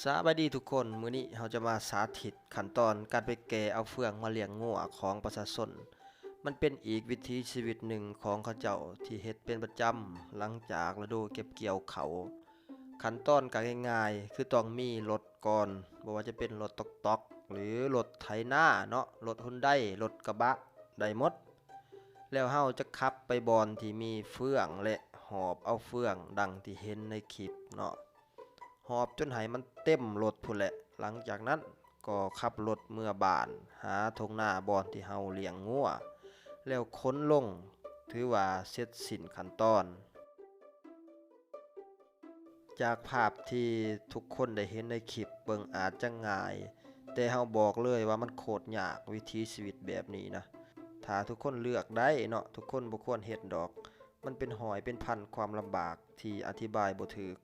สบายดีทุกคน มื้อนี้เราจะมาสาธิตขั้นตอนการไปแก่เอาเฟืองมาเลี้ยงงัวของประชาชน มันเป็นอีกวิถีชีวิตหนึ่งของเขาเจ้าที่เฮ็ดเป็นประจำหลังจากฤดูเก็บเกี่ยวเขา ขั้นตอนก็ง่ายๆ คือต้องมีรถก่อนบ่ว่าจะเป็นรถตอกๆหรือรถไถนาเนาะ รถฮุนไดรถกระบะ ได้หมด แล้วเฮาจะขับไปบอนที่มีเฟืองและหอบเอาเฟืองดังที่เห็นในคลิปเนาะ อบจนไหมันเต็มรถพุ่นแหละ หลังจากนั้นก็ขับรถเมื่อบาน หาทงหน้าบอนที่เฮาเลี้ยงงัวแล้วค้นลง ถือว่าเสร็จสิ้นขั้นตอน จากภาพที่ทุกคนได้เห็นในคลิปเบิ่งอาจจะง่าย แต่เฮาบอกเลยว่ามันโคตรยากวิถีชีวิตแบบนี้นะถ้าทุกคนเลือกได้เนาะทุกคนบ่ควรเฮ็ดดอก มันเป็นหอยเป็นพันความลำบากที่อธิบายบ่ถูก